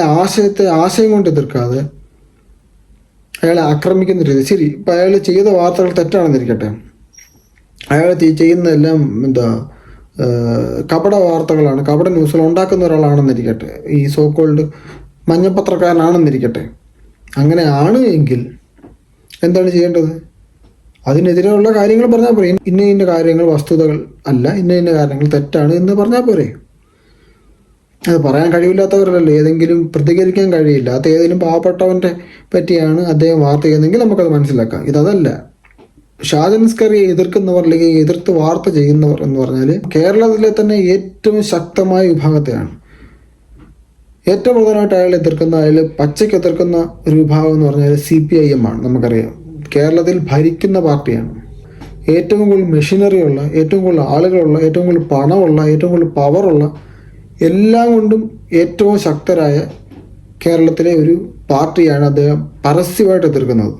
ആശയത്തെ ആശയം കൊണ്ട് എതിർക്കാതെ അയാളെ ആക്രമിക്കുന്ന രീതി. ശരി ഇപ്പം അയാൾ ചെയ്ത വാർത്തകൾ തെറ്റാണെന്നിരിക്കട്ടെ. അയാൾ ചെയ്യുന്നതെല്ലാം എന്താ കപട വാർത്തകളാണ് കപട ന്യൂസുകൾ ഉണ്ടാക്കുന്ന ഒരാളാണെന്നിരിക്കട്ടെ. ഈ സോക്കോൾഡ് മഞ്ഞപ്പത്രക്കാരനാണെന്നിരിക്കട്ടെ. അങ്ങനെ ആണ് എങ്കിൽ എന്താണ് ചെയ്യേണ്ടത്? അതിനെതിരെയുള്ള കാര്യങ്ങൾ പറഞ്ഞാൽ പോരെ. ഇന്ന ഇന്ന കാര്യങ്ങൾ വസ്തുതകൾ അല്ല ഇന്ന ഇന്ന കാര്യങ്ങൾ തെറ്റാണ് എന്ന് പറഞ്ഞാൽ പോരെ. അത് പറയാൻ കഴിവില്ലാത്തവരല്ലല്ലോ. ഏതെങ്കിലും പ്രതികരിക്കാൻ കഴിയില്ല. അത് ഏതെങ്കിലും പാവപ്പെട്ടവന്റെ പറ്റിയാണ് അദ്ദേഹം വാർത്ത ചെയ്യുന്നതെങ്കിൽ നമുക്കത് മനസ്സിലാക്കാം. ഇതല്ല ഷാജൻ സ്കറിയെ എതിർക്കുന്നവർ അല്ലെങ്കിൽ എതിർത്ത് വാർത്ത ചെയ്യുന്നവർ എന്ന് പറഞ്ഞാൽ കേരളത്തിലെ തന്നെ ഏറ്റവും ശക്തമായ വിഭാഗത്തെയാണ്. ഏറ്റവും പ്രധാനമായിട്ട് അയാൾ എതിർക്കുന്ന അയാൾ പച്ചയ്ക്ക് എതിർക്കുന്ന ഒരു വിഭാഗം എന്ന് പറഞ്ഞാൽ സി പി ഐ എം ആണ്. നമുക്കറിയാം. കേരളത്തിൽ ഭരിക്കുന്ന പാർട്ടിയാണ്. ഏറ്റവും കൂടുതൽ മെഷീനറി ഉള്ള ഏറ്റവും കൂടുതൽ ആളുകളുള്ള ഏറ്റവും കൂടുതൽ പണമുള്ള ഏറ്റവും കൂടുതൽ പവറുള്ള എല്ലാം കൊണ്ടും ഏറ്റവും ശക്തരായ കേരളത്തിലെ ഒരു പാർട്ടിയാണ് അദ്ദേഹം പരസ്യമായിട്ട് എതിർക്കുന്നത്.